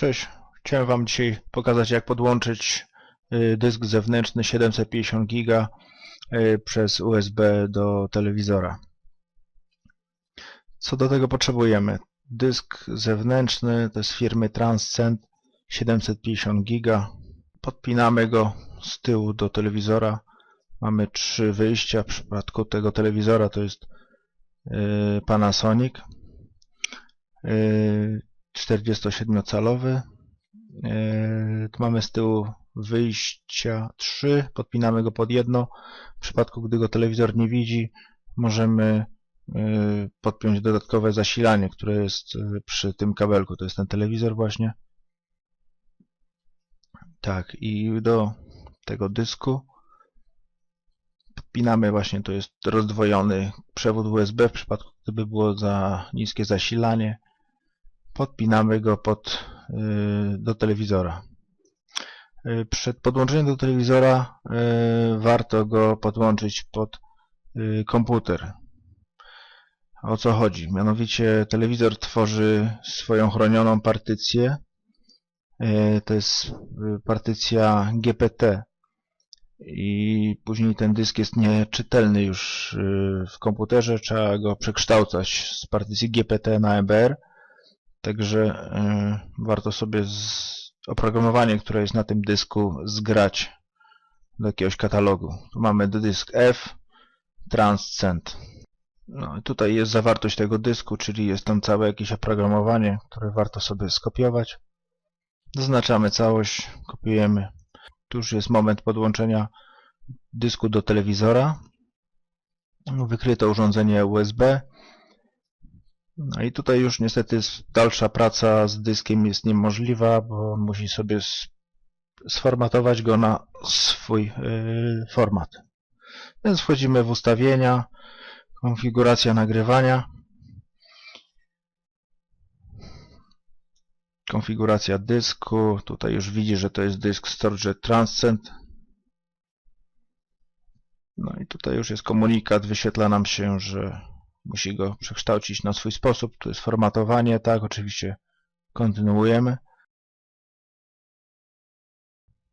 Cześć, chciałem Wam dzisiaj pokazać jak podłączyć y, dysk zewnętrzny 750 GB y, przez USB do telewizora. Co do tego potrzebujemy? Dysk zewnętrzny to jest firmy Transcend 750 GB. Podpinamy go z tyłu do telewizora. Mamy trzy wyjścia. W przypadku tego telewizora to jest y, Panasonic. 47-calowy. E, mamy z tyłu wyjścia 3, podpinamy go pod jedno. W przypadku, gdy go telewizor nie widzi, możemy e, podpiąć dodatkowe zasilanie, które jest e, przy tym kabelku. To jest ten telewizor właśnie. Tak, i do tego dysku podpinamy właśnie, to jest rozdwojony przewód USB w przypadku, gdyby było za niskie zasilanie podpinamy go pod, y, do telewizora. Y, przed podłączeniem do telewizora y, warto go podłączyć pod komputer. O co chodzi? Mianowicie telewizor tworzy swoją chronioną partycję. To jest partycja GPT i później ten dysk jest nieczytelny już w komputerze. Trzeba go przekształcać z partycji GPT na MBR Także y, warto sobie oprogramowanie, które jest na tym dysku zgrać do jakiegoś katalogu. Tu mamy dysk F, Transcend. No tutaj jest zawartość tego dysku, czyli jest tam całe jakieś oprogramowanie, które warto sobie skopiować. Zaznaczamy całość, kopiujemy. Tu już jest moment podłączenia dysku do telewizora. Wykryto urządzenie USB. No i tutaj już niestety dalsza praca z dyskiem jest niemożliwa, bo on musi sobie sformatować go na swój yy, format. Więc wchodzimy w ustawienia, konfiguracja nagrywania, konfiguracja dysku, tutaj już widzi, że to jest dysk Storage Transcend. No i tutaj już jest komunikat, wyświetla nam się, że musi go przekształcić na swój sposób. Tu jest formatowanie, tak, oczywiście kontynuujemy.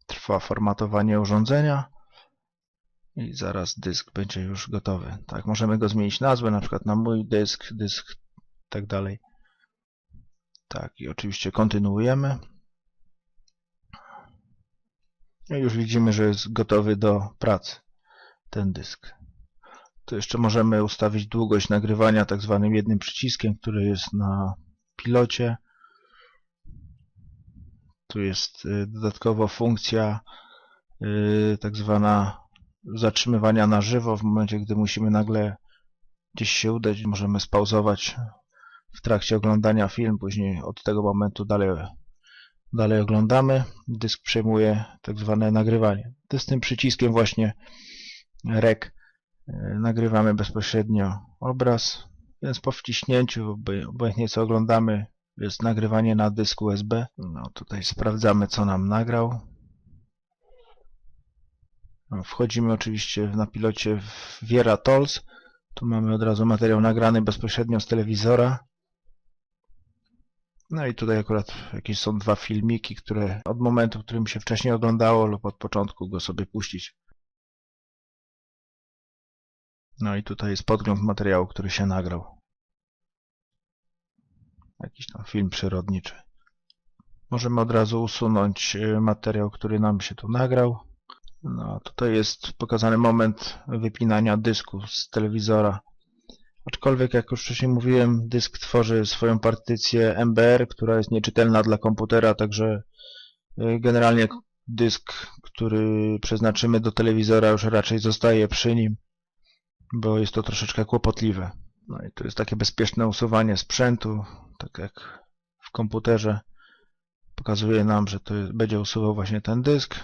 Trwa formatowanie urządzenia i zaraz dysk będzie już gotowy. Tak, możemy go zmienić nazwę, na przykład na mój dysk, dysk, tak dalej. Tak, i oczywiście kontynuujemy. I już widzimy, że jest gotowy do pracy ten dysk. To jeszcze możemy ustawić długość nagrywania tak zwanym jednym przyciskiem, który jest na pilocie. Tu jest y, dodatkowo funkcja y, tak zwana zatrzymywania na żywo w momencie, gdy musimy nagle gdzieś się udać. Możemy spauzować w trakcie oglądania film, później od tego momentu dalej, dalej oglądamy. Dysk przejmuje tak zwane nagrywanie. To jest tym przyciskiem właśnie REC nagrywamy bezpośrednio obraz, więc po wciśnięciu, obojętnie co oglądamy, jest nagrywanie na dysku USB. No, tutaj sprawdzamy co nam nagrał. No, wchodzimy oczywiście na pilocie w Viera Tools. Tu mamy od razu materiał nagrany bezpośrednio z telewizora. No i tutaj akurat jakieś są dwa filmiki, które od momentu, w którym się wcześniej oglądało lub od początku go sobie puścić. No i tutaj jest podgląd materiału, który się nagrał. Jakiś tam film przyrodniczy. Możemy od razu usunąć y, materiał, który nam się tu nagrał. No, tutaj jest pokazany moment wypinania dysku z telewizora. Aczkolwiek, jak już wcześniej mówiłem, dysk tworzy swoją partycję MBR, która jest nieczytelna dla komputera, także y, generalnie dysk, który przeznaczymy do telewizora już raczej zostaje przy nim bo jest to troszeczkę kłopotliwe. No i to jest takie bezpieczne usuwanie sprzętu, tak jak w komputerze. Pokazuje nam, że to będzie usuwał właśnie ten dysk.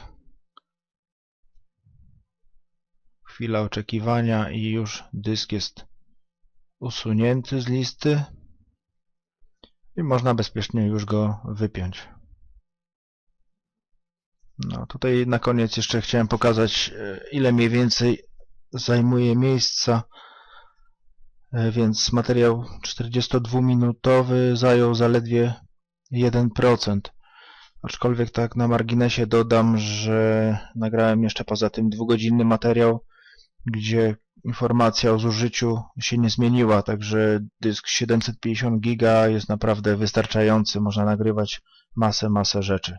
Chwila oczekiwania i już dysk jest usunięty z listy i można bezpiecznie już go wypiąć. No tutaj na koniec jeszcze chciałem pokazać e, ile mniej więcej zajmuje miejsca, e, więc materiał 42-minutowy zajął zaledwie 1%. Aczkolwiek tak na marginesie dodam, że nagrałem jeszcze poza tym dwugodzinny materiał, gdzie informacja o zużyciu się nie zmieniła, także dysk 750 giga jest naprawdę wystarczający, można nagrywać masę, masę rzeczy.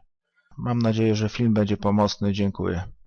Mam nadzieję, że film będzie pomocny. Dziękuję.